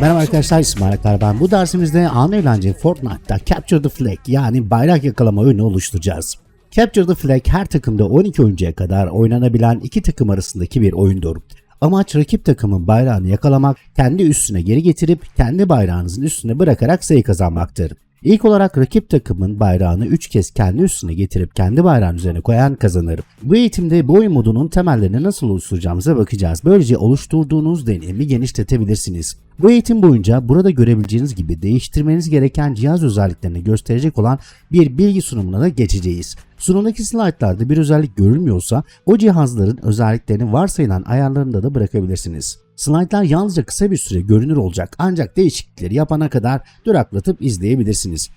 Merhaba arkadaşlar İsmail Akar ben. Bu dersimizde an eğlence Fortnite'da Capture the Flag yani bayrak yakalama oyunu oluşturacağız. Capture the Flag her takımda 12 oyuncuya kadar oynanabilen iki takım arasındaki bir oyundur. Amaç rakip takımın bayrağını yakalamak, kendi üstüne geri getirip kendi bayrağınızın üstüne bırakarak sayı kazanmaktır. İlk olarak rakip takımın bayrağını 3 kez kendi üstüne getirip kendi bayrağın üzerine koyan kazanır. Bu eğitimde bu oyun modunun temellerini nasıl oluşturacağımıza bakacağız. Böylece oluşturduğunuz deneyimi genişletebilirsiniz. Bu eğitim boyunca burada görebileceğiniz gibi değiştirmeniz gereken cihaz özelliklerini gösterecek olan bir bilgi sunumuna da geçeceğiz. Sunumdaki slaytlarda bir özellik görülmüyorsa o cihazların özelliklerini varsayılan ayarlarında da bırakabilirsiniz. Slaytlar yalnızca kısa bir süre görünür olacak ancak değişiklikleri yapana kadar duraklatıp izleyebilirsiniz.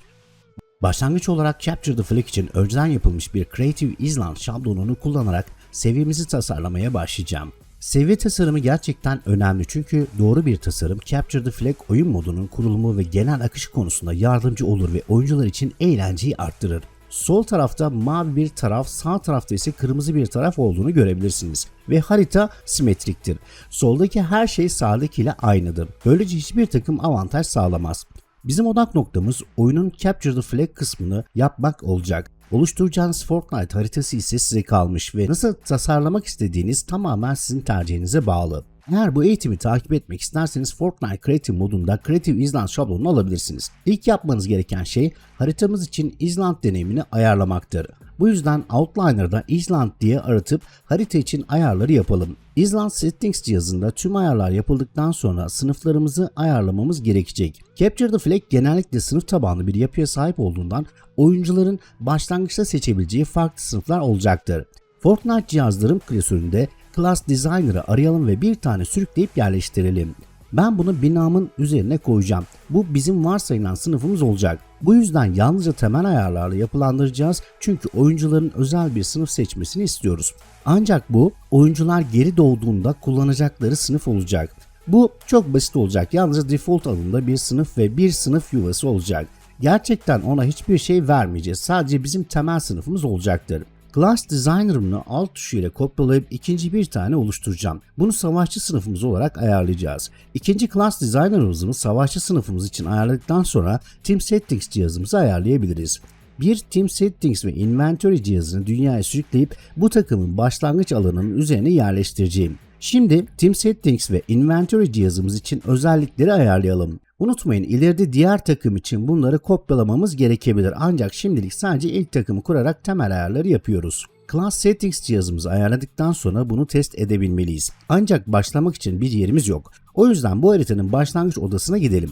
Başlangıç olarak Capture the Flag için önceden yapılmış bir Creative Island şablonunu kullanarak seviyemizi tasarlamaya başlayacağım. Seviye tasarımı gerçekten önemli çünkü doğru bir tasarım Capture the Flag oyun modunun kurulumu ve genel akışı konusunda yardımcı olur ve oyuncular için eğlenceyi arttırır. Sol tarafta mavi bir taraf, sağ tarafta ise kırmızı bir taraf olduğunu görebilirsiniz. Ve harita simetriktir. Soldaki her şey sağdakiyle aynıdır. Böylece hiçbir takım avantaj sağlamaz. Bizim odak noktamız oyunun Capture the Flag kısmını yapmak olacak. Oluşturacağınız Fortnite haritası ise size kalmış ve nasıl tasarlamak istediğiniz tamamen sizin tercihinize bağlı. Eğer bu eğitimi takip etmek isterseniz Fortnite Creative modunda Creative Island şablonunu alabilirsiniz. İlk yapmanız gereken şey haritamız için Island deneyimini ayarlamaktır. Bu yüzden Outliner'da Island diye aratıp harita için ayarları yapalım. Island Settings cihazında tüm ayarlar yapıldıktan sonra sınıflarımızı ayarlamamız gerekecek. Capture the Flag genellikle sınıf tabanlı bir yapıya sahip olduğundan oyuncuların başlangıçta seçebileceği farklı sınıflar olacaktır. Fortnite cihazlarım klasöründe Class Designer'ı arayalım ve bir tane sürükleyip yerleştirelim. Ben bunu binamın üzerine koyacağım. Bu bizim varsayılan sınıfımız olacak. Bu yüzden yalnızca temel ayarlarla yapılandıracağız çünkü oyuncuların özel bir sınıf seçmesini istiyoruz. Ancak bu oyuncular geri doğduğunda kullanacakları sınıf olacak. Bu çok basit olacak. Yalnızca default alımda bir sınıf ve bir sınıf yuvası olacak. Gerçekten ona hiçbir şey vermeyeceğiz. Sadece bizim temel sınıfımız olacaktır. Class Designer'ımı alt tuşu ile kopyalayıp ikinci bir tane oluşturacağım. Bunu savaşçı sınıfımız olarak ayarlayacağız. İkinci Class Designer'ımızı savaşçı sınıfımız için ayarladıktan sonra Team Settings cihazımızı ayarlayabiliriz. Bir Team Settings ve Inventory cihazını dünyaya sürükleyip bu takımın başlangıç alanının üzerine yerleştireceğim. Şimdi Team Settings ve Inventory cihazımız için özellikleri ayarlayalım. Unutmayın ileride diğer takım için bunları kopyalamamız gerekebilir ancak şimdilik sadece ilk takımı kurarak temel ayarları yapıyoruz. Class Settings cihazımızı ayarladıktan sonra bunu test edebilmeliyiz. Ancak başlamak için bir yerimiz yok. O yüzden bu haritanın başlangıç odasına gidelim.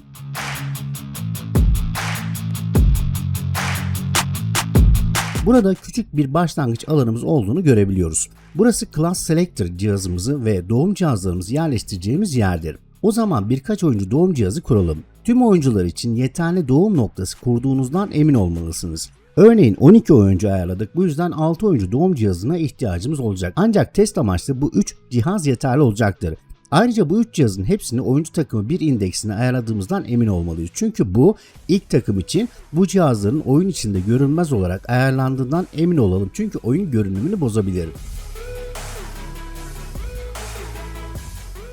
Burada küçük bir başlangıç alanımız olduğunu görebiliyoruz. Burası Class Selector cihazımızı ve doğum cihazlarımızı yerleştireceğimiz yerdir. O zaman birkaç oyuncu doğum cihazı kuralım. Tüm oyuncular için yeterli doğum noktası kurduğunuzdan emin olmalısınız. Örneğin 12 oyuncu ayarladık. Bu yüzden 6 oyuncu doğum cihazına ihtiyacımız olacak. Ancak test amaçlı bu 3 cihaz yeterli olacaktır. Ayrıca bu 3 cihazın hepsini oyuncu takımı bir indeksine ayarladığımızdan emin olmalıyız. Çünkü bu ilk takım için bu cihazların oyun içinde görünmez olarak ayarlandığından emin olalım. Çünkü oyun görünümünü bozabilir.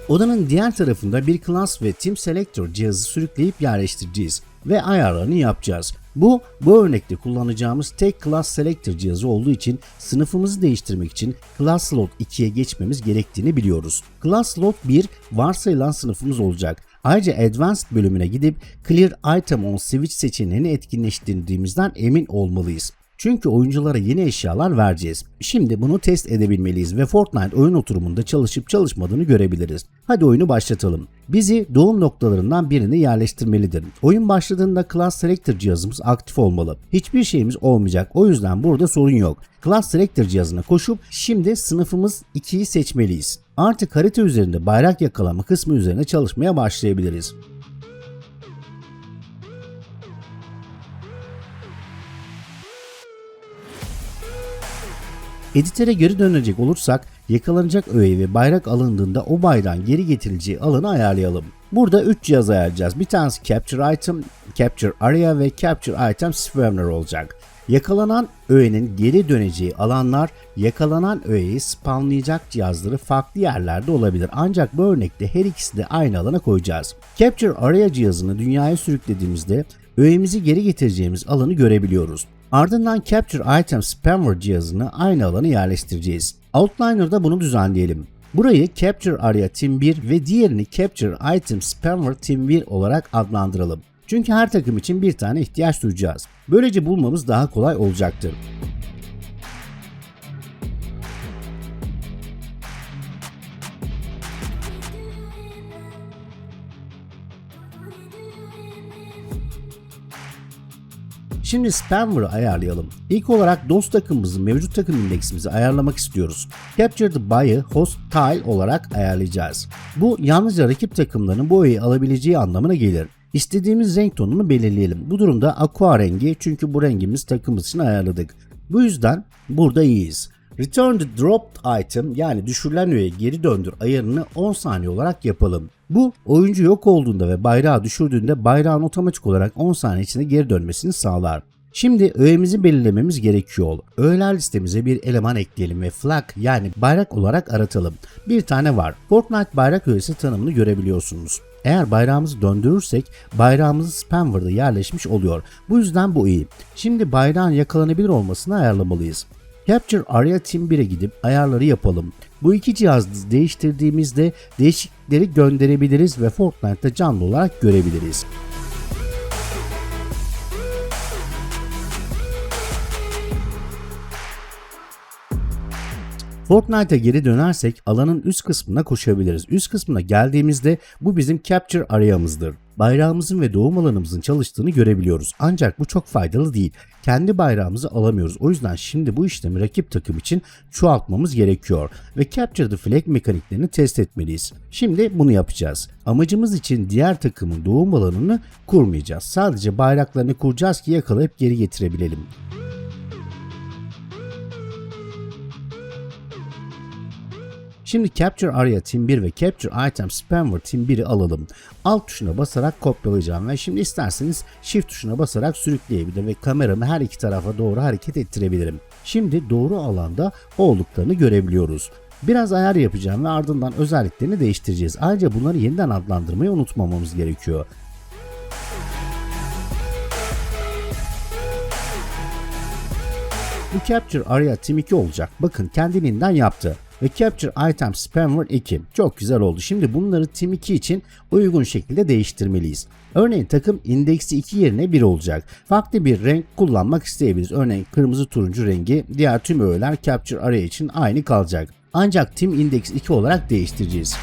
Odanın diğer tarafında bir Class ve Team Selector cihazı sürükleyip yerleştireceğiz ve ayarlarını yapacağız. Bu, bu örnekte kullanacağımız tek Class Selector cihazı olduğu için sınıfımızı değiştirmek için Class Slot 2'ye geçmemiz gerektiğini biliyoruz. Class Slot 1 varsayılan sınıfımız olacak. Ayrıca Advanced bölümüne gidip Clear Item on Switch seçeneğini etkinleştirdiğimizden emin olmalıyız. Çünkü oyunculara yeni eşyalar vereceğiz. Şimdi bunu test edebilmeliyiz ve Fortnite oyun oturumunda çalışıp çalışmadığını görebiliriz. Hadi oyunu başlatalım. Bizi doğum noktalarından birini yerleştirmelidir. Oyun başladığında Class Selector cihazımız aktif olmalı. Hiçbir şeyimiz olmayacak. O yüzden burada sorun yok. Class Selector cihazına koşup şimdi sınıfımız 2'yi seçmeliyiz. Artık harita üzerinde bayrak yakalama kısmı üzerine çalışmaya başlayabiliriz. Editöre geri dönecek olursak yakalanacak öğe ve bayrak alındığında o bayrağın geri getirileceği alanı ayarlayalım. Burada 3 cihaz ayarlayacağız. Bir tanesi Capture Item, Capture Area ve Capture Item Spawner olacak. Yakalanan öğenin geri döneceği alanlar yakalanan öğeyi spawnlayacak cihazları farklı yerlerde olabilir. Ancak bu örnekte her ikisi de aynı alana koyacağız. Capture Area cihazını dünyaya sürüklediğimizde öğemizi geri getireceğimiz alanı görebiliyoruz. Ardından Capture Item Spammer cihazını aynı alana yerleştireceğiz. Outliner'da bunu düzenleyelim. Burayı Capture Area Team 1 ve diğerini Capture Item Spammer Team 1 olarak adlandıralım. Çünkü her takım için bir tane ihtiyaç duyacağız. Böylece bulmamız daha kolay olacaktır. Şimdi spammer'ı ayarlayalım. İlk olarak dost takımımızın mevcut takım indeksimizi ayarlamak istiyoruz. Capture the by'ı host tile olarak ayarlayacağız. Bu yalnızca rakip takımların öğeyi alabileceği anlamına gelir. İstediğimiz renk tonunu belirleyelim. Bu durumda aqua rengi çünkü bu rengimiz takımımız için ayarladık. Bu yüzden burada iyiyiz. Return dropped item yani düşürülen öğeyi geri döndür ayarını 10 saniye olarak yapalım. Bu oyuncu yok olduğunda ve bayrağı düşürdüğünde bayrağın otomatik olarak 10 saniye içinde geri dönmesini sağlar. Şimdi öğemizi belirlememiz gerekiyor. Öğeler listemize bir eleman ekleyelim ve flag yani bayrak olarak aratalım. Bir tane var. Fortnite bayrak öğesi tanımını görebiliyorsunuz. Eğer bayrağımızı döndürürsek bayrağımız spamwer'da yerleşmiş oluyor. Bu yüzden bu iyi. Şimdi bayrağın yakalanabilir olmasını ayarlamalıyız. Capture Area Team 1'e gidip ayarları yapalım. Bu iki cihazı değiştirdiğimizde değişiklikleri gönderebiliriz ve Fortnite'da canlı olarak görebiliriz. Fortnite'a geri dönersek alanın üst kısmına koşabiliriz. Üst kısmına geldiğimizde bu bizim Capture Area'mızdır. Bayrağımızın ve doğum alanımızın çalıştığını görebiliyoruz. Ancak bu çok faydalı değil. Kendi bayrağımızı alamıyoruz. O yüzden şimdi bu işlemi rakip takım için çoğaltmamız gerekiyor. Ve Capture the Flag mekaniklerini test etmeliyiz. Şimdi bunu yapacağız. Amacımız için diğer takımın doğum alanını kurmayacağız. Sadece bayraklarını kuracağız ki yakalayıp geri getirebilelim. Şimdi Capture Area Team 1 ve Capture Item Spammer Team 1'i alalım. Alt tuşuna basarak kopyalayacağım ve şimdi isterseniz Shift tuşuna basarak sürükleyebilir ve kameramı her iki tarafa doğru hareket ettirebilirim. Şimdi doğru alanda olduklarını görebiliyoruz. Biraz ayar yapacağım ve ardından özelliklerini değiştireceğiz. Ayrıca bunları yeniden adlandırmayı unutmamamız gerekiyor. Bu Capture Area Team 2 olacak. Bakın kendiliğinden yaptı ve Capture Item Spammer 2. Çok güzel oldu. Şimdi bunları Team 2 için uygun şekilde değiştirmeliyiz. Örneğin takım indeksi 2 yerine 1 olacak. Farklı bir renk kullanmak isteyebiliriz. Örneğin kırmızı turuncu rengi diğer tüm öğeler Capture Array için aynı kalacak. Ancak Team Index 2 olarak değiştireceğiz.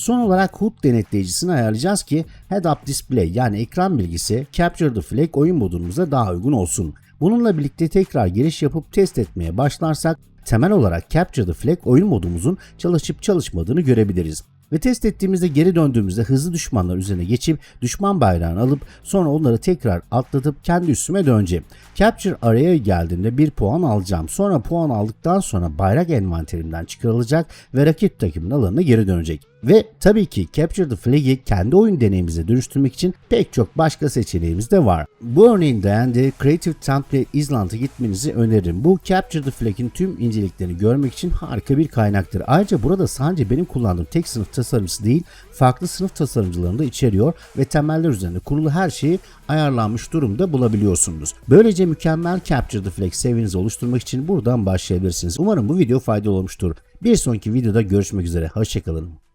Son olarak HUD denetleyicisini ayarlayacağız ki Head Up Display yani ekran bilgisi Capture the Flag oyun modumuza daha uygun olsun. Bununla birlikte tekrar giriş yapıp test etmeye başlarsak temel olarak Capture the Flag oyun modumuzun çalışıp çalışmadığını görebiliriz. Ve test ettiğimizde geri döndüğümüzde hızlı düşmanlar üzerine geçip düşman bayrağını alıp sonra onları tekrar atlatıp kendi üstüme döneceğim. Capture araya geldiğimde bir puan alacağım. Sonra puan aldıktan sonra bayrak envanterimden çıkarılacak ve rakip takımın alanına geri dönecek. Ve tabii ki Capture the Flag'i kendi oyun deneyimize dönüştürmek için pek çok başka seçeneğimiz de var. Bu örneğin dayandığı Creative Template Island'a gitmenizi öneririm. Bu Capture the Flag'in tüm inceliklerini görmek için harika bir kaynaktır. Ayrıca burada sadece benim kullandığım tek sınıf tasarımcısı değil, farklı sınıf tasarımcılarını da içeriyor ve temeller üzerinde kurulu her şeyi ayarlanmış durumda bulabiliyorsunuz. Böylece mükemmel Capture the Flag seviyenizi oluşturmak için buradan başlayabilirsiniz. Umarım bu video faydalı olmuştur. Bir sonraki videoda görüşmek üzere. Hoşçakalın.